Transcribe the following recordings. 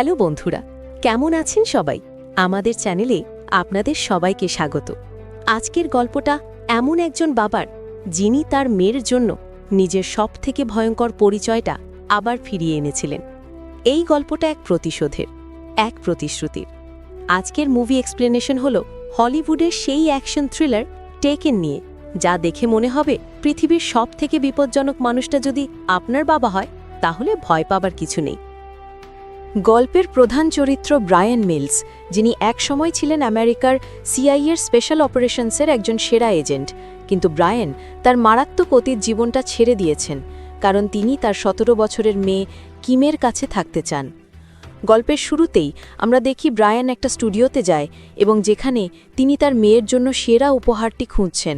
Hello বন্ধুরা, কেমন আছেন সবাই? আমাদের চ্যানেলে আপনাদের সবাইকে স্বাগত। আজকের গল্পটা এমন একজন বাবার, যিনি তার মেয়ের জন্য নিজের সবথেকে ভয়ঙ্কর পরিচয়টা আবার ফিরিয়ে এনেছিলেন। এই গল্পটা এক প্রতিশোধের, এক প্রতিশ্রুতির। আজকের মুভি এক্সপ্লেনেশন হল হলিউডের সেই অ্যাকশন থ্রিলার টেকেন নিয়ে, যা দেখে মনে হবে পৃথিবীর সবথেকে বিপজ্জনক মানুষটা যদি আপনার বাবা হয়, তাহলে ভয় পাবার কিছু নেই। গল্পের প্রধান চরিত্র ব্রায়ান মিলস, যিনি একসময় ছিলেন আমেরিকার সিআইএর স্পেশাল অপারেশনসের একজন সেরা এজেন্ট। কিন্তু ব্রায়ান তার মারাত্মক অতীত জীবনটা ছেড়ে দিয়েছেন, কারণ তিনি তার সতেরো বছরের মেয়ে কিমের কাছে থাকতে চান। গল্পের শুরুতেই আমরা দেখি ব্রায়ান একটা স্টুডিওতে যায় এবং যেখানে তিনি তার মেয়ের জন্য সেরা উপহারটি খুঁজছেন।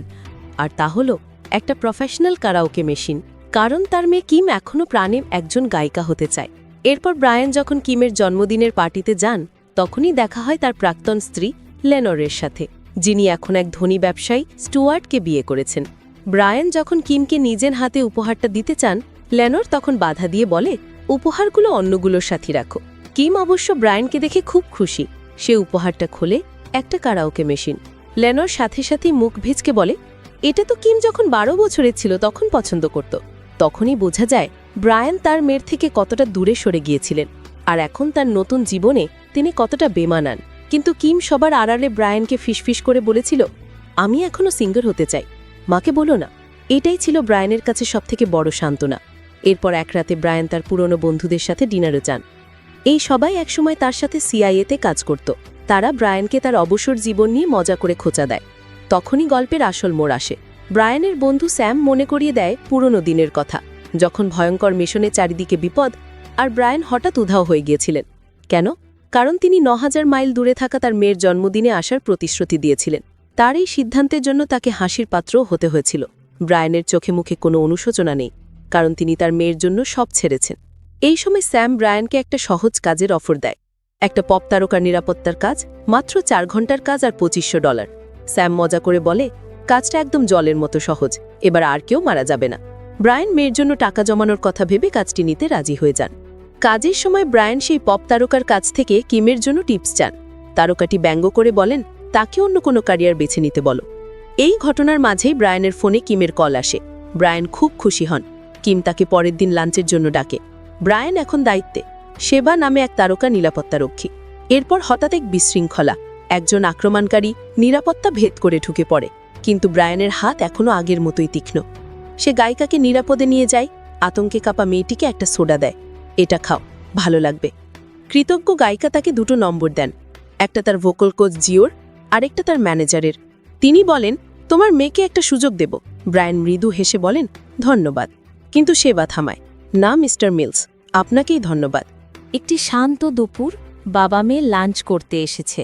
আর তা হল একটা প্রফেশনাল কারাওকে মেশিন, কারণ তার মেয়ে কিম এখনও প্রাণে একজন গায়িকা হতে চায়। এরপর ব্রায়ান যখন কিমের জন্মদিনের পার্টিতে যান, তখনই দেখা হয় তার প্রাক্তন স্ত্রী লেনরের সাথে, যিনি এখন এক ধনী ব্যবসায়ী স্টুয়ার্টকে বিয়ে করেছেন। ব্রায়ান যখন কিমকে নিজের হাতে উপহারটা দিতে চান, লেনর তখন বাধা দিয়ে বলে, উপহারগুলো অন্যগুলোর সাথে রাখো। কিম অবশ্য ব্রায়ানকে দেখে খুব খুশি। সে উপহারটা খোলে একটা কারাওকে মেশিন। লেনর সাথে সাথে মুখ ভেজকে বলে, এটা তো কিম যখন বারো বছরের ছিল তখন পছন্দ করত। তখনই বোঝা যায় ব্রায়ান তার মেয়ের থেকে কতটা দূরে সরে গিয়েছিলেন, আর এখন তার নতুন জীবনে তিনি কতটা বেমানান। কিন্তু কিম সবার আড়ালে ব্রায়ানকে ফিসফিস করে বলেছিল, আমি এখনও সিঙ্গার হতে চাই। মাকে বলো না। এটাই ছিল ব্রায়ানের কাছে সবথেকে বড় সান্ত্বনা। এরপর এক রাতে ব্রায়ান তার পুরনো বন্ধুদের সাথে ডিনারে যান। এই সবাই একসময় তার সাথে সিআইএতে কাজ করত। তারা ব্রায়ানকে তার অবসর জীবন নিয়ে মজা করে খোঁচা দেয়। তখনই গল্পের আসল মোড় আসে। ব্রায়ানের বন্ধু স্যাম মনে করিয়ে দেয় পুরনো দিনের কথা। যখন ভয়ঙ্কর মিশনে চারিদিকে বিপদ, আর ব্রায়ান হঠাৎ উধাও হয়ে গিয়েছিলেন। কেন? কারণ তিনি ন মাইল দূরে থাকা তার মেয়ের জন্মদিনে আসার প্রতিশ্রুতি দিয়েছিলেন। তার এই সিদ্ধান্তের জন্য তাকে হাসির পাত্রও হতে হয়েছিল। ব্রায়ানের চোখে মুখে কোনো অনুশোচনা নেই, কারণ তিনি তার মেয়ের জন্য সব ছেড়েছেন। এই সময় স্যাম ব্রায়ানকে একটা সহজ কাজের অফার দেয়। একটা পপ তারকার নিরাপত্তার কাজ, মাত্র চার ঘণ্টার কাজ আর পঁচিশশো ডলার। স্যাম মজা করে বলে, কাজটা একদম জলের মতো সহজ, এবার আর কেউ মারা যাবে না। ব্রায়ান মেয়ের জন্য টাকা জমানোর কথা ভেবে কাজটি নিতে রাজি হয়ে যান। কাজের সময় ব্রায়ান সেই পপ তারকার কাছ থেকে কিমের জন্য টিপস চান। তারকাটি ব্যঙ্গ করে বলেন, তাকে অন্য কোনো ক্যারিয়ার বেছে নিতে বলো। এই ঘটনার মাঝেই ব্রায়ানের ফোনে কিমের কল আসে। ব্রায়ান খুব খুশি হন। কিম তাকে পরের দিন লাঞ্চের জন্য ডাকে। ব্রায়ান এখন দায়িত্বে। সেবা নামে এক তারকা নিরাপত্তারক্ষী এরপর হঠাৎ এক বিশৃঙ্খলা। একজন আক্রমণকারী নিরাপত্তা ভেদ করে ঢুকে পড়ে। কিন্তু ব্রায়ানের হাত এখনও আগের মতোই তীক্ষ্ণ। সে গায়িকাকে নিরাপদে নিয়ে যায়, আতঙ্কে কাপা মেয়েটিকে একটা সোডা দেয়। এটা খাও, ভালো লাগবে। কৃতজ্ঞ গায়িকা তাকে দুটো নম্বর দেন, একটা তার ভোকাল কোচ জিওর, আরেকটা তার ম্যানেজারের তিনি বলেন, তোমার মেয়েকে একটা সুযোগ দেব। ব্রায়ান মৃদু হেসে বলেন, ধন্যবাদ। কিন্তু সেবা থামায়। না, মিস্টার মিলস, আপনাকেই ধন্যবাদ। একটি শান্ত দুপুর বাবা মেয়ে লাঞ্চ করতে এসেছে।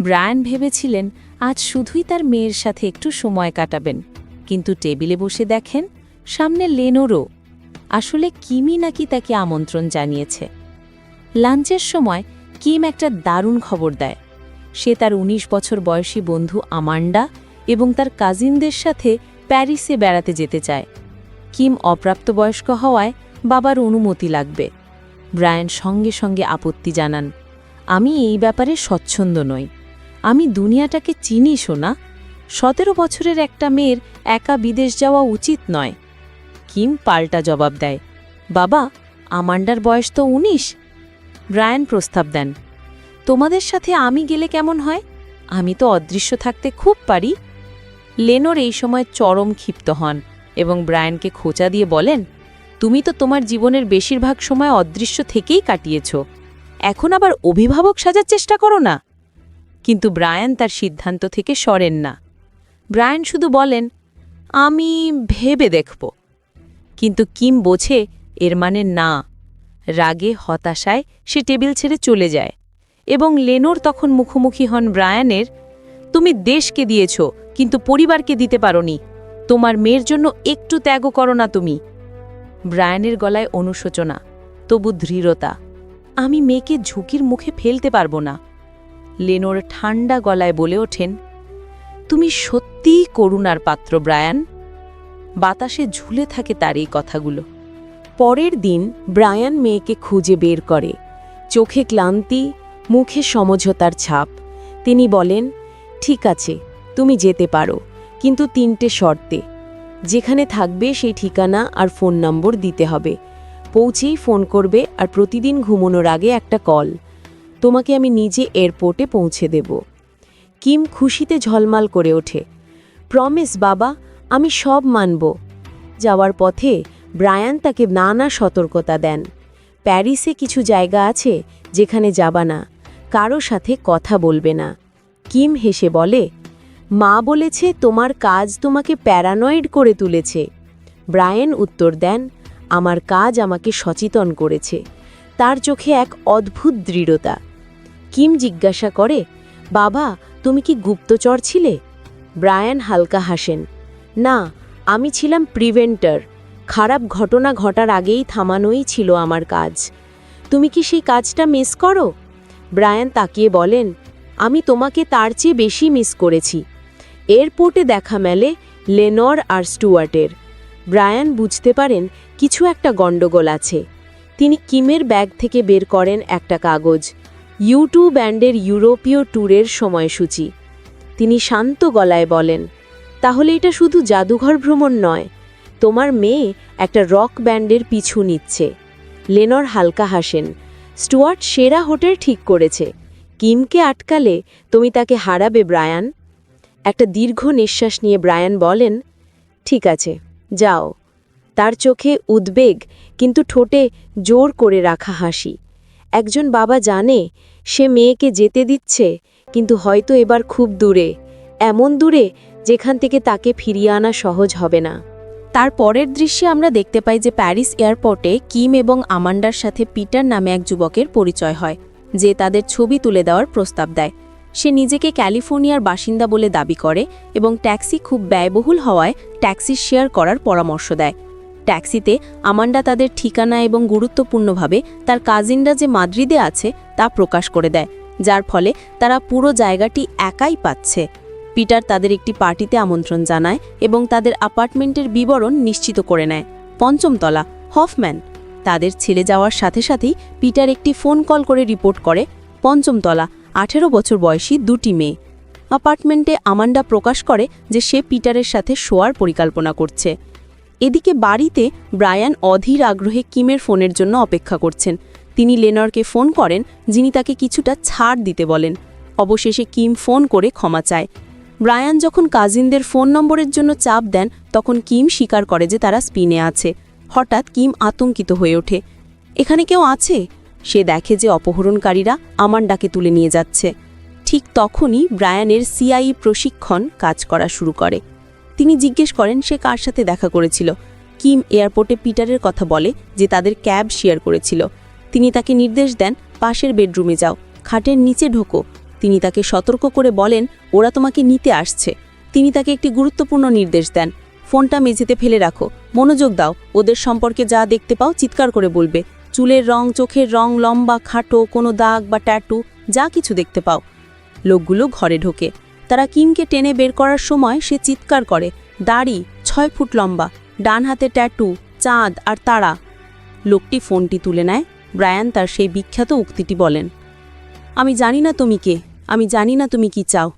ব্রায়ান ভেবেছিলেন, আজ শুধুই তার মেয়ের সাথে একটু সময় কাটাবেন। কিন্তু টেবিলে বসে দেখেন, সামনে লেনোরও। আসলে কিমি নাকি তাকে আমন্ত্রণ জানিয়েছে। লাঞ্চের সময় কিম একটা দারুণ খবর দেয়। সে তার ১৯ বছর বয়সী বন্ধু আমান্ডা এবং তার কাজিনদের সাথে প্যারিসে বেড়াতে যেতে চায়। কিম অপ্রাপ্তবয়স্ক হওয়ায় বাবার অনুমতি লাগবে। ব্রায়ান সঙ্গে সঙ্গে আপত্তি জানান, আমি এই ব্যাপারে স্বচ্ছন্দ নই। আমি দুনিয়াটাকে চিনি শোনা সতেরো বছরের একটা মেয়ের একা বিদেশ যাওয়া উচিত নয়। কিম পাল্টা জবাব দেয়, বাবা, আমান্ডার বয়স তো উনিশ। ব্রায়ান প্রস্তাব দেন, তোমাদের সাথে আমি গেলে কেমন হয়? আমি তো অদৃশ্য থাকতে খুব পারি। লেনোর এই সময় চরম ক্ষিপ্ত হন এবং ব্রায়ানকে খোঁচা দিয়ে বলেন, তুমি তো তোমার জীবনের বেশিরভাগ সময় অদৃশ্য থেকেই কাটিয়েছ। এখন আবার অভিভাবক সাজার চেষ্টা করো না। কিন্তু ব্রায়ান তার সিদ্ধান্ত থেকে সরেন না। ব্রায়ান শুধু বলেন, আমি ভেবে দেখব। কিন্তু কিম বোঝে এর মানে না। রাগে, হতাশায় সে টেবিল ছেড়ে চলে যায় এবং লেনোর তখন মুখোমুখি হন ব্রায়ানের, তুমি দেশকে দিয়েছ, কিন্তু পরিবারকে দিতে পারোনি। তোমার মেয়ের জন্য একটু ত্যাগও করো না তুমি। ব্রায়ানের গলায় অনুশোচনা, তবু দৃঢ়তা আমি মেয়েকে ঝুঁকির মুখে ফেলতে পারব না। লেনোর ঠান্ডা গলায় বলে ওঠেন তুমি সত্যিই করুণার পাত্র, ব্রায়ান। বাতাসে ঝুলে থাকে তার এই কথাগুলো। পরের দিন ব্রায়ান মেয়েকে খুঁজে বের করে। চোখে ক্লান্তি, মুখে সমঝোতার ছাপ। তিনি বলেন, ঠিক আছে, তুমি যেতে পারো, কিন্তু তিনটে শর্তে। যেখানে থাকবে সেই ঠিকানা আর ফোন নম্বর দিতে হবে। পৌঁছেই ফোন করবে আর প্রতিদিন ঘুমানোর আগে একটা কল। তোমাকে আমি নিজে এয়ারপোর্টে পৌঁছে দেব। কিম খুশিতে ঝলমাল করে ওঠে। প্রমিস বাবা, আমি সব মানব। যাওয়ার পথে ব্রায়ান তাকে নানা সতর্কতা দেন। প্যারিসে কিছু জায়গা আছে যেখানে যাবা না, কারও সাথে কথা বলবে না। কিম হেসে বলে, মা বলেছে তোমার কাজ তোমাকে প্যারানয়েড করে তুলেছে। ব্রায়েন উত্তর দেন, আমার কাজ আমাকে সচেতন করেছে। তার চোখে এক অদ্ভুত দৃঢ়তা। কিম জিজ্ঞাসা করে, বাবা তুমি কি গুপ্তচর ছিলে? ব্রায়ান হালকা হাসেন। না, আমি ছিলাম প্রিভেন্টার। খারাপ ঘটনা ঘটার আগেই থামানোই ছিল আমার কাজ। তুমি কি সেই কাজটা মিস করো? ব্রায়ান তাকিয়ে বলেন, আমি তোমাকে তার চেয়ে বেশি মিস করেছি। এয়ারপোর্টে দেখা মেলে লেনর আর স্টুয়ার্টের। ব্রায়ান বুঝতে পারেন কিছু একটা গণ্ডগোল আছে। তিনি কিমের ব্যাগ থেকে বের করেন একটা কাগজ। ইউটু ব্যান্ডের ইউরোপীয় ট্যুরের সময়সূচি। তিনি শান্ত গলায় বলেন, তাহলে এটা শুধু জাদুঘর ভ্রমণ নয়, তোমার মেয়ে একটা রক ব্যান্ডের পিছু নিচ্ছে। লেনর হালকা হাসেন, স্টুয়ার্ট সেরা হোটেল ঠিক করেছে। কিমকে আটকালে তুমি তাকে হারাবে, ব্রায়ান? একটা দীর্ঘ নিঃশ্বাস নিয়ে ব্রায়ান বলেন, ঠিক আছে, যাও। তার চোখে উদ্বেগ, কিন্তু ঠোঁটে জোর করে রাখা হাসি। একজন বাবা জানে, সে মেয়েকে যেতে দিচ্ছে, কিন্তু হয়তো এবার খুব দূরে, এমন দূরে যেখান থেকে তাকে ফিরিয়ে আনা সহজ হবে না। তার পরের দৃশ্যে আমরা দেখতে পাই যে প্যারিস এয়ারপোর্টে কিম এবং আমান্ডার সাথে পিটার নামে এক যুবকের পরিচয় হয়, যে তাদের ছবি তুলে দেওয়ার প্রস্তাব দেয়। সে নিজেকে ক্যালিফোর্নিয়ার বাসিন্দা বলে দাবি করে এবং ট্যাক্সি খুব ব্যয়বহুল হওয়ায় ট্যাক্সি শেয়ার করার পরামর্শ দেয়। ট্যাক্সিতে আমান্ডা তাদের ঠিকানা এবং গুরুত্বপূর্ণভাবে তার কাজিনরা যে মাদ্রিদে আছে তা প্রকাশ করে দেয়, যার ফলে তারা পুরো জায়গাটি একাই পাচ্ছে। পিটার তাদের একটি পার্টিতে আমন্ত্রণ জানায় এবং তাদের অ্যাপার্টমেন্টের বিবরণ নিশ্চিত করে নেয়। পঞ্চম তলা হফম্যান। তাদের ছেড়ে যাওয়ার সাথে সাথেই পিটার একটি ফোন কল করে রিপোর্ট করে পঞ্চম তলা আঠেরো বছর বয়সী দুটি মেয়ে। অ্যাপার্টমেন্টে আমান্ডা প্রকাশ করে যে সে পিটারের সাথে শোয়ার পরিকল্পনা করছে। এদিকে বাড়িতে ব্রায়ান অধীর আগ্রহে কিমের ফোনের জন্য অপেক্ষা করছেন। তিনি লেনরকে ফোন করেন, যিনি তাকে কিছুটা ছাড় দিতে বলেন। অবশেষে কিম ফোন করে ক্ষমা চায়। ব্রায়ান যখন কাজিনদের ফোন নম্বরের জন্য চাপ দেন, তখন কিম স্বীকার করে যে তারা স্পিনে আছে। হঠাৎ কিম আতঙ্কিত হয়ে ওঠে। এখানে কেউ আছে? সে দেখে যে অপহরণকারীরা আমান্ডাকে তুলে নিয়ে যাচ্ছে। ঠিক তখনই ব্রায়ানের সিআই প্রশিক্ষণ কাজ করা শুরু করে। তিনি জিজ্ঞেস করেন সে কার সাথে দেখা করেছিল। কিম এয়ারপোর্টে পিটারের কথা বলে যে তাদের ক্যাব শেয়ার করেছিল। তিনি তাকে নির্দেশ দেন, পাশের বেডরুমে যাও, খাটের নিচে ঢোকো। তিনি তাকে সতর্ক করে বলেন, ওরা তোমাকে নিতে আসছে। তিনি তাকে একটি গুরুত্বপূর্ণ নির্দেশ দেন, ফোনটা মেঝেতে ফেলে রাখো, মনোযোগ দাও, ওদের সম্পর্কে যা দেখতে পাও চিৎকার করে বলবে। চুলের রং, চোখের রং, লম্বা খাটো, কোনো দাগ বা ট্যাটু, যা কিছু দেখতে পাও। লোকগুলো ঘরে ঢোকে। তারা কিমকে টেনে বের করার সময় সে চিৎকার করে, দাড়ি ছয় ফুট লম্বা ডান হাতে ট্যাটু, চাঁদ আর তারা। লোকটি ফোনটি তুলে নেয়, ব্রায়ান তার সেই বিখ্যাত উক্তিটি বলেন, আমি জানি না তুমি কে, আমি জানি না তুমি কি চাও।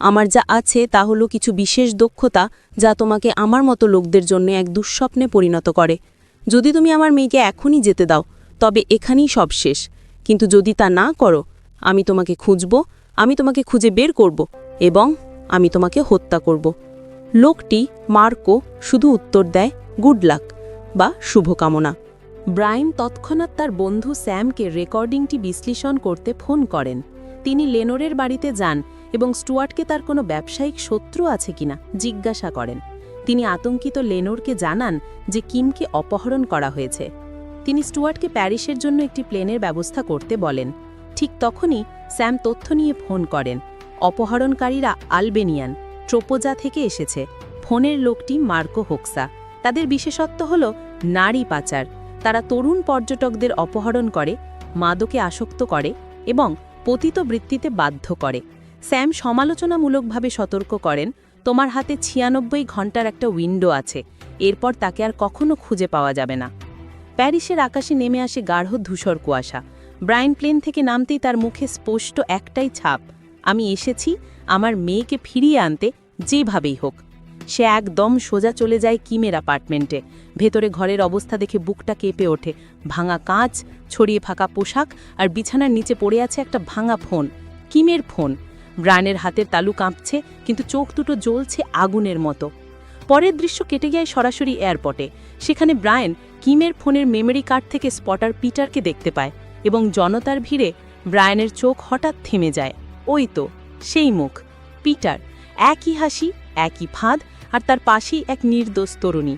আমার যা আছে তা হলো কিছু বিশেষ দক্ষতা যা তোমাকে আমার মতো লোকদের জন্য এক দুঃস্বপ্নে পরিণত করে। যদি তুমি আমার মেয়েকে এখনই যেতে দাও, তবে এখানেই সব শেষ। কিন্তু যদি তা না করো, আমি তোমাকে খুঁজব, আমি তোমাকে খুঁজে বের করব। এবং আমি তোমাকে হত্যা করব। লোকটি মার্কো শুধু উত্তর দেয়, গুড লাক বা শুভকামনা ব্রাইন তৎক্ষণাৎ তার বন্ধু স্যামকে রেকর্ডিংটি বিশ্লেষণ করতে ফোন করেন। তিনি লেনোরের বাড়িতে যান এবং স্টুয়ার্টকে তার কোনো ব্যবসায়িক শত্রু আছে কিনা জিজ্ঞাসা করেন। তিনি আতঙ্কিত লেনোরকে জানান যে কিমকে অপহরণ করা হয়েছে। তিনি স্টুয়ার্টকে প্যারিসের জন্য একটি প্লেনের ব্যবস্থা করতে বলেন। ঠিক তখনই স্যাম তথ্য নিয়ে ফোন করেন। অপহরণকারীরা আলবেনিয়ান ট্রোপোজা থেকে এসেছে। ফোনের লোকটি মার্কো হোক্সা। তাদের বিশেষত্ব হল নারী পাচার। তারা তরুণ পর্যটকদের অপহরণ করে, মাদকে আসক্ত করে এবং পতিত বৃত্তিতে বাধ্য করে। স্যাম সমালোচনামূলকভাবে সতর্ক করেন, তোমার হাতে ছিয়ানব্বই ঘণ্টার একটা উইন্ডো আছে, এরপর তাকে আর কখনো খুঁজে পাওয়া যাবে না। প্যারিসের আকাশে নেমে আসে গাঢ় ধূসর কুয়াশা। ব্রাইন প্লেন থেকে নামতেই তার মুখে স্পষ্ট একটাই ছাপ আমি এসেছি আমার মেয়েকে ফিরিয়ে আনতে যেভাবেই হোক। সে একদম সোজা চলে যায় কিমের অ্যাপার্টমেন্টে ভেতরে ঘরের অবস্থা দেখে বুকটা কেঁপে ওঠে। ভাঙা কাঁচ, ছড়িয়ে ফাঁকা পোশাক আর বিছানার নিচে পড়ে আছে একটা ভাঙা ফোন, কিমের ফোন। ব্রায়ানের হাতের তালু কাঁপছে, কিন্তু চোখ দুটো জ্বলছে আগুনের মতো। পরের দৃশ্য কেটে যায় সরাসরি এয়ারপোর্টে সেখানে ব্রায়ান কিমের ফোনের মেমরি কার্ড থেকে স্পটার পিটারকে দেখতে পায় এবং জনতার ভিড়ে ব্রায়ানের চোখ হঠাৎ থেমে যায়। ওই তো, সেই মুখ। পিটার, একই হাসি, একই ফাঁদ, আর তার পাশেই এক নির্দোষ তরুণী।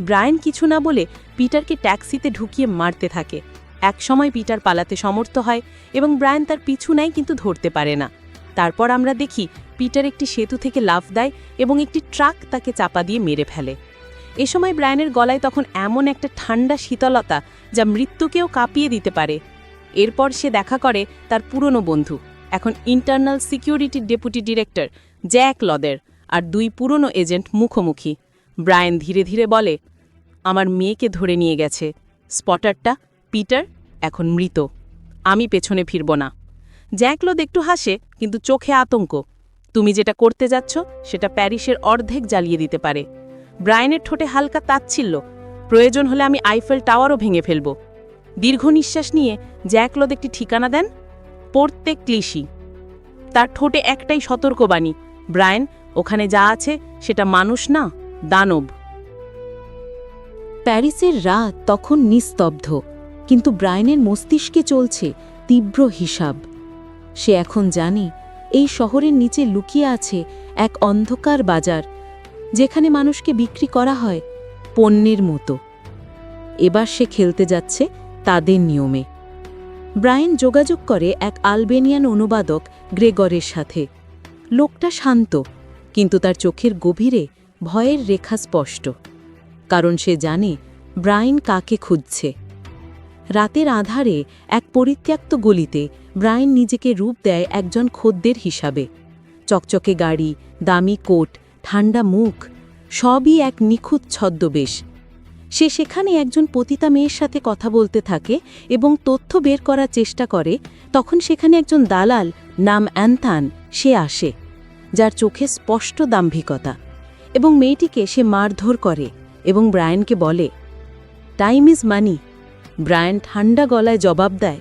ব্রায়ান কিছু না বলে পিটারকে ট্যাক্সিতে ঢুকিয়ে মারতে থাকে। একসময় পিটার পালাতে সমর্থ হয় এবং ব্রায়ান তার পিছু নেয় কিন্তু ধরতে পারে না। তারপর আমরা দেখি পিটার একটি সেতু থেকে লাফ দেয় এবং একটি ট্রাক তাকে চাপা দিয়ে মেরে ফেলে। এ সময় ব্রায়ানের গলায় তখন এমন একটা ঠান্ডা শীতলতা যা মৃত্যুকেও কাঁপিয়ে দিতে পারে। এরপর সে দেখা করে তার পুরনো বন্ধু। এখন internal security deputy director Jack লদের আর দুই পুরনো এজেন্ট মুখোমুখি। ব্রায়েন ধীরে ধীরে বলে, আমার মেয়েকে ধরে নিয়ে গেছে। স্পটারটা পিটার এখন মৃত। আমি পেছনে ফিরব না। জ্যাকলদ একটু হাসে, কিন্তু চোখে আতঙ্ক। তুমি যেটা করতে যাচ্ছ, সেটা প্যারিসের অর্ধেক জ্বালিয়ে দিতে পারে। ব্রায়ানের ঠোঁটে হালকা তাচ্ছিল্য। প্রয়োজন হলে আমি আইফেল টাওয়ারও ভেঙে ফেলব। দীর্ঘ নিঃশ্বাস নিয়ে জ্যাকলদ একটি ঠিকানা দেন। প্রত্যেক ক্লিশি। তার ঠোঁটে একটাই সতর্কবাণী, ব্রায়ান, ওখানে যা আছে সেটা মানুষ না, দানব। প্যারিসের রাত তখন নিস্তব্ধ, কিন্তু ব্রায়নের মস্তিষ্কে চলছে তীব্র হিসাব। সে এখন জানে, এই শহরের নিচে লুকিয়ে আছে এক অন্ধকার বাজার, যেখানে মানুষকে বিক্রি করা হয় পণ্যের মতো। এবার সে খেলতে যাচ্ছে তাদের নিয়মে। ব্রায়েন যোগাযোগ করে এক আলবেনিয়ান অনুবাদক গ্রেগরের সাথে। লোকটা শান্ত, কিন্তু তার চোখের গভীরে ভয়ের রেখা স্পষ্ট, কারণ সে জানে ব্রাইন কাকে খুঁজছে। রাতের আধারে এক পরিত্যক্ত গলিতে ব্রাইন নিজেকে রূপ দেয় একজন খদ্দের হিসাবে। চকচকে গাড়ি, দামি কোট, ঠান্ডা মুখ, সবই এক নিখুঁত ছদ্মবেশ। সে সেখানে একজন পতিতা মেয়ের সাথে কথা বলতে থাকে এবং তথ্য বের করার চেষ্টা করে, তখন সেখানে একজন দালাল নাম অ্যান্থান, সে আসে, যার চোখে স্পষ্ট দাম্ভিকতা এবং মেয়েটিকে সে মারধর করে এবং ব্রায়ানকে বলে টাইম ইজ মানি ব্রায়ান ঠান্ডা গলায় জবাব দেয়,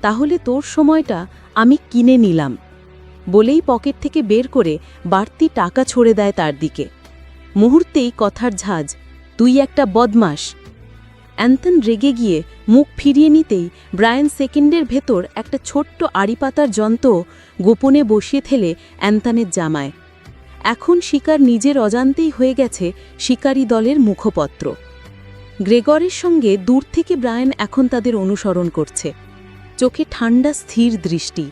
তাহলে তোর সময়টা আমি কিনে নিলাম। বলেই পকেট থেকে বের করে বাড়তি টাকা ছড়ে দেয় তার দিকে। মুহূর্তেই কথার ঝাঁজ তুই একটা বদমাস অ্যান্থন রেগে গিয়ে মুখ ফিরিয়ে নিতেই ব্রায়ান সেকেন্ডের ভেতর একটা ছোট্ট আড়িপাতার যন্ত্র গোপনে বসিয়ে থেলে অ্যান্থানের জামায়। এখন শিকার নিজের অজান্তেই হয়ে গেছে শিকারী দলের মুখপত্র। গ্রেগরের সঙ্গে দূর থেকে ব্রায়ান এখন তাদের অনুসরণ করছে। চোখে ঠান্ডা স্থির দৃষ্টি।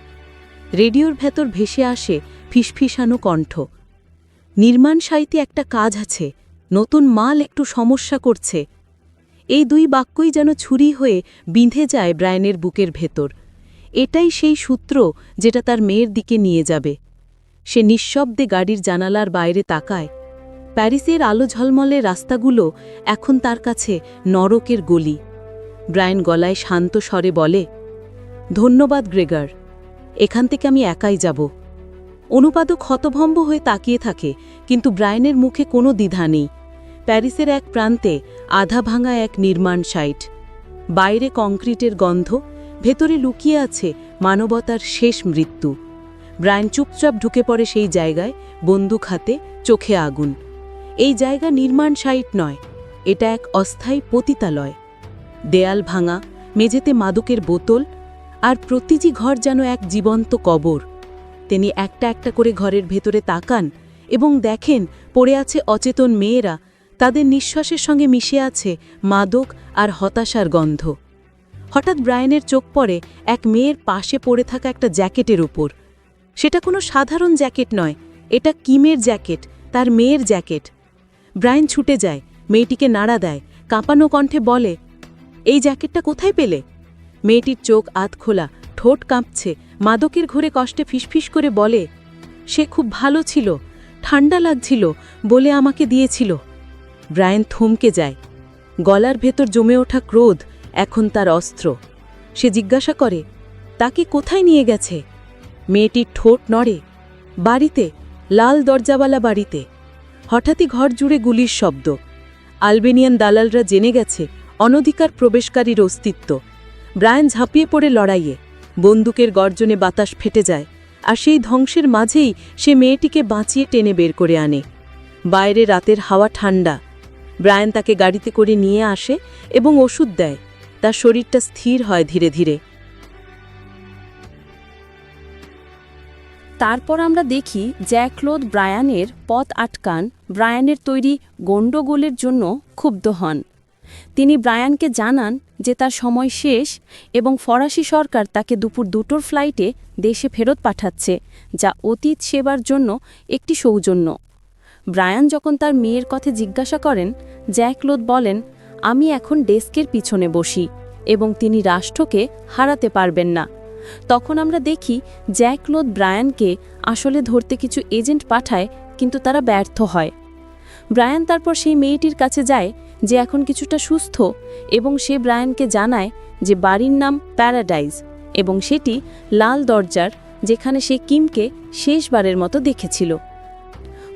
রেডিওর ভেতর ভেসে আসে ফিসফিসানো কণ্ঠ। নির্মাণ সাইতে একটা কাজ আছে। নতুন মাল একটু সমস্যা করছে। এই দুই বাক্যই যেন ছুরি হয়ে বিঁধে যায় ব্রায়ানের বুকের ভেতর। এটাই সেই সূত্র যেটা তার মেয়ের দিকে নিয়ে যাবে। সে নিঃশব্দে গাড়ির জানালার বাইরে তাকায়। প্যারিসের আলো ঝলমলে রাস্তাগুলো এখন তার কাছে নরকের গলি। ব্রায়ান গলায় শান্ত স্বরে বলে, ধন্যবাদ, গ্রেগার। এখান থেকে আমি একাই যাব। অনুপাদক হতভম্ব হয়ে তাকিয়ে থাকে, কিন্তু ব্রায়ানের মুখে কোনো দ্বিধা নেই। প্যারিসের এক প্রান্তে আধা ভাঙা এক নির্মাণ সাইট। বাইরে কংক্রিটের গন্ধ, ভেতরে লুকিয়ে আছে মানবতার শেষ মৃত্যু। ব্রায়ান চুপচাপ ঢুকে পড়ে সেই জায়গায়, বন্দুক হাতে, চোখে আগুন। এই জায়গা নির্মাণ সাইট নয়, এটা এক অস্থায়ী পতিতালয়। দেয়াল ভাঙা, মেঝেতে মাদকের বোতল, আর প্রতিটি ঘর যেন এক জীবন্ত কবর। তিনি একটা একটা করে ঘরের ভেতরে তাকান এবং দেখেন পড়ে আছে অচেতন মেয়েরা তাদের নিঃশ্বাসের সঙ্গে মিশে আছে মাদক আর হতাশার গন্ধ। হঠাৎ ব্রায়ানের চোখ পড়ে এক মেয়ের পাশে পড়ে থাকা একটা জ্যাকেটের উপর। সেটা কোনো সাধারণ জ্যাকেট নয়, এটা কিমের জ্যাকেট, তার মেয়ের জ্যাকেট। ব্রায়ান ছুটে যায়, মেয়েটিকে নাড়া দেয়, কাঁপানো কণ্ঠে বলে, এই জ্যাকেটটা কোথায় পেলে? মেয়েটির চোখ আধ খোলা, ঠোঁট কাঁপছে, মাদকের ঘরে কষ্টে ফিসফিস করে বলে, সে খুব ভালো ছিল ঠান্ডা লাগছিল বলে আমাকে দিয়েছিল। ব্রায়ান থমকে যায়। গলার ভেতর জমে ওঠা ক্রোধ এখন তার অস্ত্র। সে জিজ্ঞাসা করে, তাকে কোথায় নিয়ে গেছে? মেয়েটির ঠোঁট নড়ে, বাড়িতে, লাল দরজাওয়ালা বাড়িতে। হঠাৎই ঘর জুড়ে গুলির শব্দ। আলবেনিয়ান দালালরা জেনে গেছে, অনধিকার প্রবেশকারীর অস্তিত্ব। ব্রায়ান ঝাঁপিয়ে পড়ে লড়াইয়ে। বন্দুকের গর্জনে বাতাস ফেটে যায়, আর সেই ধ্বংসের মাঝেই সে মেয়েটিকে বাঁচিয়ে টেনে বের করে আনে। বাইরে রাতের হাওয়া ঠান্ডা। ব্রায়ান তাকে গাড়িতে করে নিয়ে আসে এবং ওষুধ দেয়। তার শরীরটা স্থির হয় ধীরে ধীরে। তারপর আমরা দেখি জ্যাকলোদ ব্রায়ানের পথ আটকান, ব্রায়ানের তৈরি গণ্ডগোলের জন্য ক্ষুব্ধ হন। তিনি ব্রায়ানকে জানান যে তার সময় শেষ এবং ফরাসি সরকার তাকে দুপুর দুটোর ফ্লাইটে দেশে ফেরত পাঠাচ্ছে, যা অতীত সেবার জন্য একটি সৌজন্য। ব্রায়ান যখন তার মেয়ের কথা জিজ্ঞাসা করেন জ্যাকলোদ বলেন, আমি এখন ডেস্কের পিছনে বসি এবং তিনি রাষ্ট্রকে হারাতে পারবেন না। তখন আমরা দেখি জ্যাকলোদ ব্রায়ানকে আসলে ধরতে কিছু এজেন্ট পাঠায়, কিন্তু তারা ব্যর্থ হয়। ব্রায়ান তারপর সেই মেয়েটির কাছে যায় যে এখন কিছুটা সুস্থ এবং সে ব্রায়ানকে জানায় যে বাড়ির নাম প্যারাডাইজ এবং সেটি লাল দরজার যেখানে সে কিমকে শেষবারের মতো দেখেছিল।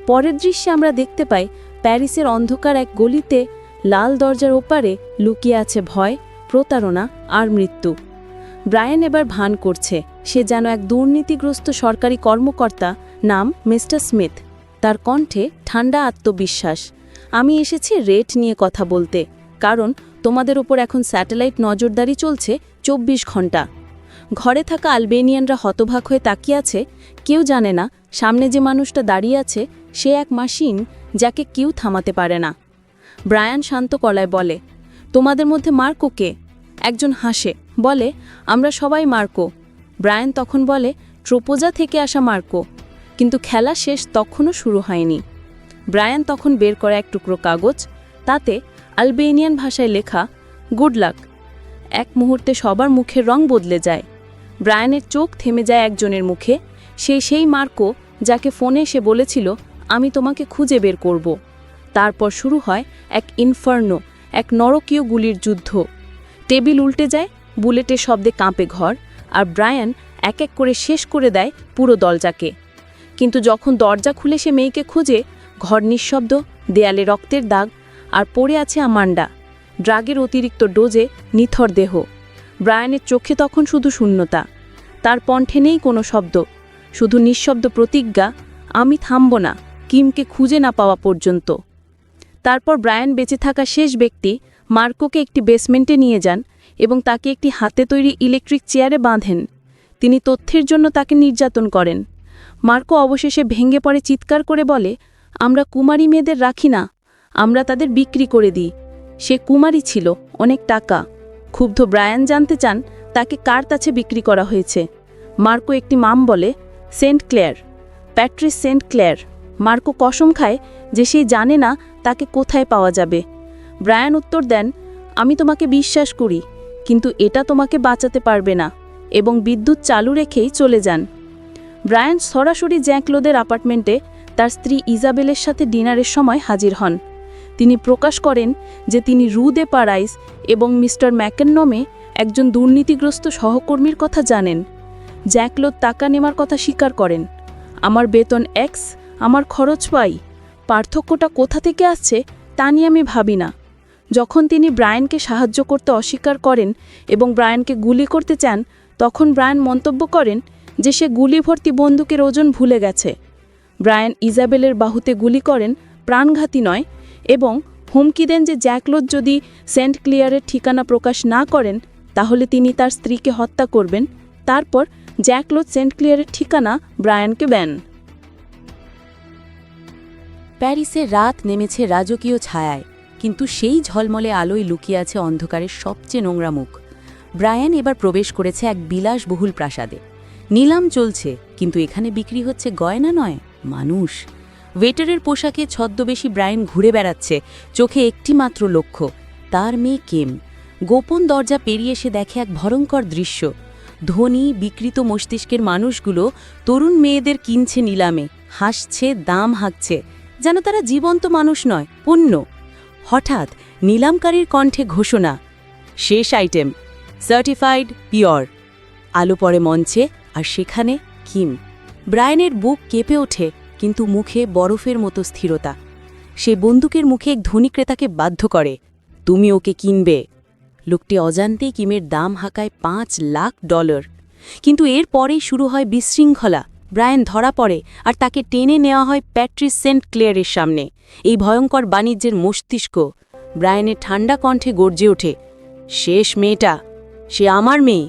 পরের দৃশ্যে আমরা দেখতে পাই প্যারিসের অন্ধকার এক গলিতে লাল দরজার ওপারে লুকিয়ে আছে ভয়, প্রতারণা আর মৃত্যু। ব্রায়ান এবার ভান করছে। সে যেন এক দুর্নীতিগ্রস্ত সরকারি কর্মকর্তা নাম মিস্টার স্মিথ। তার কণ্ঠে ঠান্ডা আত্মবিশ্বাস। আমি এসেছি রেট নিয়ে কথা বলতে, কারণ তোমাদের ওপর এখন স্যাটেলাইট নজরদারি চলছে চব্বিশ ঘণ্টা ঘরে থাকা আলবেনিয়ানরা হতভাগ হয়ে তাকিয়ে আছে, কেউ জানে না সামনে যে মানুষটা দাঁড়িয়ে আছে সে এক মাসিন যাকে কেউ থামাতে পারে না। ব্রায়ান শান্ত কলায় বলে, তোমাদের মধ্যে মার্কো কে? একজন হাসে, বলে, আমরা সবাই মার্কো। ব্রায়ান তখন বলে, ট্রোপোজা থেকে আসা মার্কো। কিন্তু খেলা শেষ তখনও শুরু হয়নি। ব্রায়ান তখন বের করে এক টুকরো কাগজ, তাতে আলবেনিয়ান ভাষায় লেখা, গুড লাক। এক মুহূর্তে সবার মুখের রং বদলে যায়। ব্রায়ানের চোখ থেমে যায় একজনের মুখে। সে সেই মার্কো যাকে ফোনে সে বলেছিল আমি তোমাকে খুঁজে বের করব। তারপর শুরু হয় এক ইনফার্নো, এক নরকীয় গুলির যুদ্ধ। টেবিল উল্টে যায়, বুলেটের শব্দে কাঁপে ঘর, আর ব্রায়ান এক এক করে শেষ করে দেয় পুরো দরজাকে। কিন্তু যখন দরজা খুলে সে মেয়েকে খুঁজে, ঘর নিঃশব্দ, দেয়ালে রক্তের দাগ, আর পড়ে আছে আমান্ডা। ড্রাগের অতিরিক্ত ডোজে নিথর দেহ। ব্রায়ানের চোখে তখন শুধু শূন্যতা। তার কণ্ঠে নেই কোনো শব্দ। শুধু নিঃশব্দ প্রতিজ্ঞা, আমি থামব না। কিমকে খুঁজে না পাওয়া পর্যন্ত। তারপর ব্রায়ান বেঁচে থাকা শেষ ব্যক্তি মার্কোকে একটি বেসমেন্টে নিয়ে যান এবং তাকে একটি হাতে তৈরি ইলেকট্রিক চেয়ারে বাঁধেন। তিনি তথ্যের জন্য তাকে নির্যাতন করেন। মার্কো অবশেষে ভেঙে পড়ে চিৎকার করে বলে, আমরা কুমারী মেয়েদের রাখি না, আমরা তাদের বিক্রি করে দিই। সে কুমারী ছিল, অনেক টাকা। ক্ষুব্ধ ব্রায়ান জানতে চান তাকে কার কাছে বিক্রি করা হয়েছে। মার্কো একটি মাম বলে, Saint Clair. Patrice Saint Clair. Marco কসম খায় যে সে জানে না তাকে কোথায় পাওয়া যাবে। ব্রায়ান উত্তর দেন, আমি তোমাকে বিশ্বাস করি, কিন্তু এটা তোমাকে বাঁচাতে পারবে না এবং বিদ্যুৎ চালু রেখেই চলে যান। ব্রায়ান সরাসরি জ্যাকলোদের অ্যাপার্টমেন্টে তার স্ত্রী ইজাবেলের সাথে ডিনারের সময় হাজির হন। তিনি প্রকাশ করেন যে তিনি রু দে পারাইস এবং মিস্টার ম্যাকেননমে একজন দুর্নীতিগ্রস্ত সহকর্মীর কথা জানেন। জ্যাকলোদ টাকা নেওয়ার কথা স্বীকার করেন। আমার বেতন এক্স আমার খরচ পাই। পার্থক্যটা কোথা থেকে আসছে, তা নিয়ে আমি ভাবি না। যখন তিনি ব্রায়ানকে সাহায্য করতে অস্বীকার করেন এবং ব্রায়ানকে গুলি করতে চান, তখন ব্রায়ান মন্তব্য করেন যে সে গুলি ভর্তি বন্দুকের ওজন ভুলে গেছে। ব্রায়ান ইজাবেলের বাহুতে গুলি করেন, প্রাণঘাতী নয় এবং হুমকি দেন যে জ্যাকলোদ যদি সেন্ট ক্লিয়ারের ঠিকানা প্রকাশ না করেন, তাহলে তিনি তার স্ত্রীকে হত্যা করবেন। তারপর জ্যাকলোদ সেন্ট ক্লিয়ারের ঠিকানা ব্রায়ানকে দেন। প্যারিসে রাত নেমেছে রাজকীয় ছায়ায়, কিন্তু সেই ঝলমলে আলোয় লুকিয়ে আছে অন্ধকারের সবচেয়ে নোংরা মুখ। ব্রায়ান এবার প্রবেশ করেছে এক বিলাসবহুল প্রাসাদে। নিলাম চলছে, কিন্তু এখানে বিক্রি হচ্ছে গয়না নয়, মানুষ। ওয়েটারের পোশাকে ছদ্মবেশী ব্রায়ান ঘুরে বেড়াচ্ছে, চোখে একটি মাত্র লক্ষ্য, তার মেয়ে কেম। গোপন দরজা পেরিয়ে এসে দেখে এক ভয়ঙ্কর দৃশ্য। ধনী, বিকৃত মস্তিষ্কের মানুষগুলো তরুণ মেয়েদের কিনছে নিলামে, হাসছে, দাম হাঁকছে। যেন তারা জীবন্ত মানুষ নয়, পণ্য। হঠাৎ নিলামকারীর কণ্ঠে ঘোষণা, শেষ আইটেম সার্টিফাইড পিওর আলো পড়ে মঞ্চে, আর সেখানে কিম। ব্রায়ানের বুক কেঁপে ওঠে, কিন্তু মুখে বরফের মতো স্থিরতা। সে বন্দুকের মুখে এক ধনী ক্রেতাকে বাধ্য করে, তুমি ওকে কিনবে। লোকটি অজান্তেই কিমের দাম হাঁকায় পাঁচ লাখ ডলার। কিন্তু এর পরেই শুরু হয় বিশৃঙ্খলা। ব্রায়ান ধরা পড়ে আর তাকে টেনে নেওয়া হয় প্যাট্রিস সেন্ট ক্লেয়ারের সামনে। এই ভয়ঙ্কর বাণিজ্যের মস্তিষ্ক ব্রায়ানের ঠান্ডা কণ্ঠে গর্জে ওঠে, শেষ মেয়েটা, সে আমার মেয়ে।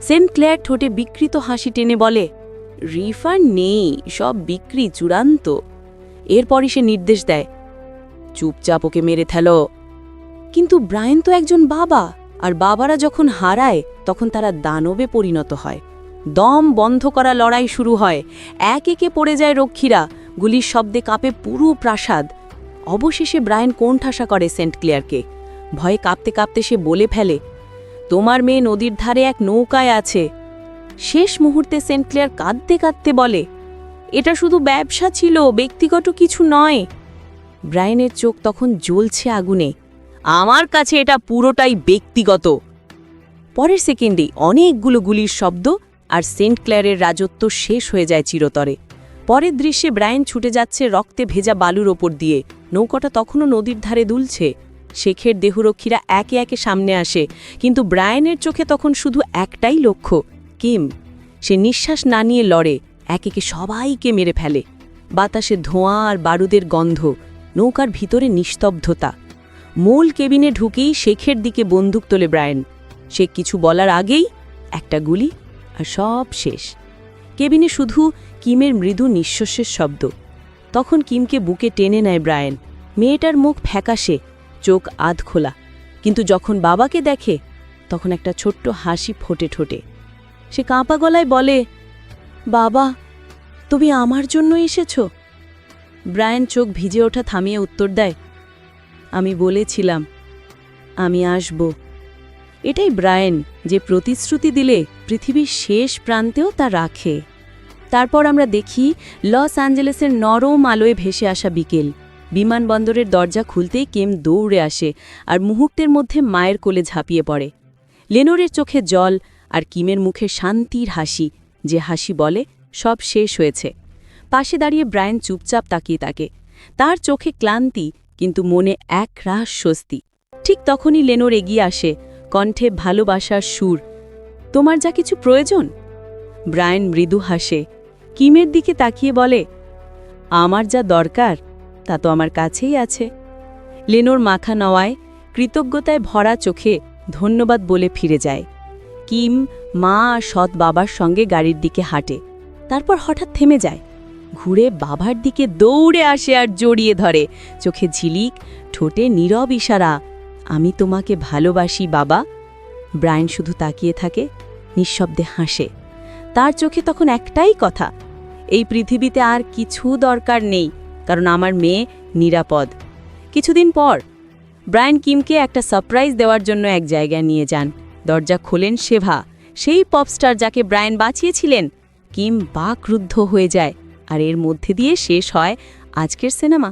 সেন্ট ক্লেয়ার ঠোঁটে বিকৃত হাসি টেনে বলে, রিফান্ড নেই, সব বিক্রি চূড়ান্ত। এরপরই সে নির্দেশ দেয়, চুপচাপ ওকে মেরে ফেলো। কিন্তু ব্রায়েন তো একজন বাবা, আর বাবারা যখন হারায়, তখন তারা দানবে পরিণত হয়। দম বন্ধ করা লড়াই শুরু হয়। এক একে পড়ে যায় রক্ষীরা। গুলির শব্দে কাঁপে পুরো প্রাসাদ। অবশেষে ব্রায়েন কোণঠাসা করে সেন্ট ক্লিয়ারকে। ভয়ে কাঁপতে কাঁপতে সে বলে ফেলে, তোমার মেয়ে নদীর ধারে এক নৌকায় আছে। শেষ মুহূর্তে সেন্ট ক্লিয়ার কাঁদতে কাঁদতে বলে, এটা শুধু ব্যবসা ছিল, ব্যক্তিগত কিছু নয়। ব্রায়েনের চোখ তখন জ্বলছে আগুনে, আমার কাছে এটা পুরোটাই ব্যক্তিগত। পরের সেকেন্ডে অনেকগুলো গুলির শব্দ আর সেন্ট ক্লেয়ারের রাজত্ব শেষ হয়ে যায় চিরতরে। পরের দৃশ্যে ব্রায়েন ছুটে যাচ্ছে রক্তে ভেজা বালুর ওপর দিয়ে। নৌকাটা তখনও নদীর ধারে দুলছে। শেখের দেহরক্ষীরা একে একে সামনে আসে, কিন্তু ব্রায়েনের চোখে তখন শুধু একটাই লক্ষ্য, কিম। সে নিঃশ্বাস না নিয়ে লড়ে, এক একে সবাইকে মেরে ফেলে। বাতাসে ধোঁয়া আর বারুদের গন্ধ, নৌকার ভিতরে নিস্তব্ধতা। মূল কেবিনে ঢুকেই শেখের দিকে বন্দুক তোলে ব্রায়েন। সে কিছু বলার আগেই একটা গুলি আর সব শেষ। কেবিনে শুধু কিমের মৃদু নিঃশ্বাসের শব্দ। তখন কিমকে বুকে টেনে নেয় ব্রায়েন, মেয়েটার মুখ ফ্যাকাশে, চোখ আধ খোলা। কিন্তু যখন বাবাকে দেখে, তখন একটা ছোট্ট হাসি ফোটে ঠোঁটে। সে কাঁপা গলায় বলে, বাবা, তুমি আমার জন্য এসেছ? ব্রায়েন চোখ ভিজে ওঠা থামিয়ে উত্তর দেয়, আমি বলেছিলাম, আমি আসব। এটাই ব্রায়েন, যে প্রতিশ্রুতি দিলে পৃথিবীর শেষ প্রান্তেও তা রাখে। তারপর আমরা দেখি লস অ্যাঞ্জেলেসের নরম আলোয় ভেসে আসা বিকেল। বিমানবন্দরের দরজা খুলতেই কেম দৌড়ে আসে আর মুহূর্তের মধ্যে মায়ের কোলে ঝাঁপিয়ে পড়ে। লেনোরের চোখে জল আর কিমের মুখে শান্তির হাসি, যে হাসি বলে, সব শেষ হয়েছে। পাশে দাঁড়িয়ে ব্রায়েন চুপচাপ তাকিয়ে তাকে তার চোখে ক্লান্তি, কিন্তু মনে এক রাস স্বস্তি ঠিক তখনই লেনোর এগিয়ে আসে কণ্ঠে ভালোবাসার সুর। তোমার যা কিছু প্রয়োজন? ব্রায়েন মৃদু হাসে। কিমের দিকে তাকিয়ে বলে, আমার যা দরকার, তা তো আমার কাছেই আছে। লেনোর মাখা নওয়ায়, কৃতজ্ঞতায় ভরা চোখে ধন্যবাদ বলে ফিরে যায়। কিম মা সৎ বাবার সঙ্গে গাড়ির দিকে হাঁটে। তারপর হঠাৎ থেমে যায়। ঘুরে বাবার দিকে দৌড়ে আসে আর জড়িয়ে ধরে। চোখে ঝিলিক, ঠোঁটে নীরব ইশারা। আমি তোমাকে ভালোবাসি, বাবা। ব্রায়ন শুধু তাকিয়ে থাকে, নিঃশব্দে হাসে। তার চোখে তখন একটাই কথা, এই পৃথিবীতে আর কিছু দরকার নেই, কারণ আমার মেয়ে নিরাপদ। কিছুদিন পর, ব্রায়ান কিমকে একটা সারপ্রাইজ দেওয়ার জন্য এক জায়গায় নিয়ে যান। দরজা খোলেন সেভা সেই পপস্টার যাকে ব্রায়ান বাঁচিয়েছিলেন। কিম বাকরুদ্ধ হয়ে যায়, আর এর মধ্যে দিয়ে শেষ হয় আজকের সিনেমা।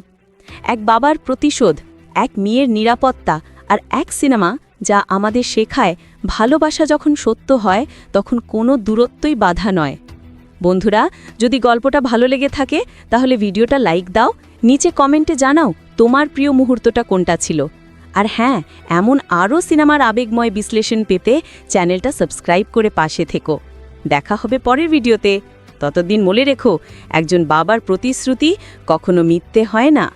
এক বাবার প্রতিশোধ, এক মেয়ের নিরাপত্তা আর এক সিনেমা যা আমাদের শেখায় ভালোবাসা যখন সত্য হয়, তখন কোনো দূরত্বই বাধা নয়। বন্ধুরা, যদি গল্পটা ভালো লেগে থাকে, তাহলে ভিডিওটা লাইক দাও, নিচে কমেন্টে জানাও তোমার প্রিয় মুহূর্তটা কোনটা ছিল। আর হ্যাঁ এমন আরও সিনেমার আবেগময় বিশ্লেষণ পেতে চ্যানেলটা সাবস্ক্রাইব করে পাশে থেকো। দেখা হবে পরের ভিডিওতে। ততদিন মনে রেখো, একজন বাবার প্রতিশ্রুতি কখনো মিথ্যে হয় না।